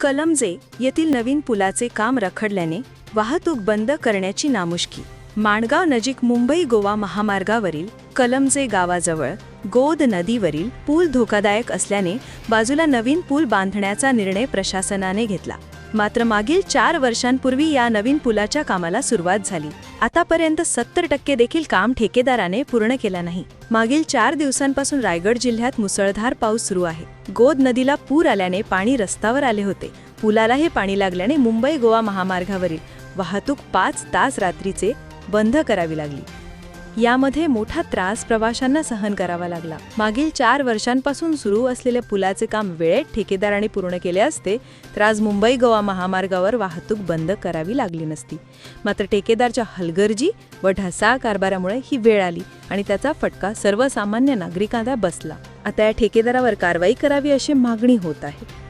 कलमजे येथील नवीन पुलाचे काम रखडल्याने वाहतूक बंद करण्याची नामुष्की. माणगाव नजीक मुंबई गोवा महामार्गावरील कलमजे गावाजवळ गोद नदीवरील पूल धोकादायक असल्याने बाजूला नवीन पूल बांधण्याचा निर्णय प्रशासनाने घेतला. मात्र मागील चार वर्षांपूर्वी या नवीन पुलाच्या कामाला सुरुवात झाली. आतापर्यंत सत्तर टक्के देखील काम ठेकेदाराने पूर्ण केला नाही. मागील चार दिवसांपासून रायगड जिल्ह्यात मुसळधार पाऊस सुरू आहे. गोद नदीला पूर आल्याने पाणी रस्त्यावर आले होते. पुलाला हे पाणी लागल्याने मुंबई गोवा महामार्गावरील वाहतूक पाच तास रात्रीचे बंद करावी लागली. यामध्ये मोठा त्रास प्रवाशांना सहन करावा लागला. मागील चार वर्षांपासून सुरू असलेल्या पुलाचे काम वेळेत ठेकेदाराने पूर्ण केले असते तर आज मुंबई गोवा महामार्गावर वाहतूक बंद करावी लागली नसती. मात्र ठेकेदारच्या हलगर्जी व ढसा कारभारामुळे ही वेळ आली आणि त्याचा फटका सर्वसामान्य नागरिकांना बसला. आता या ठेकेदारावर कारवाई करावी अशी मागणी होत आहे.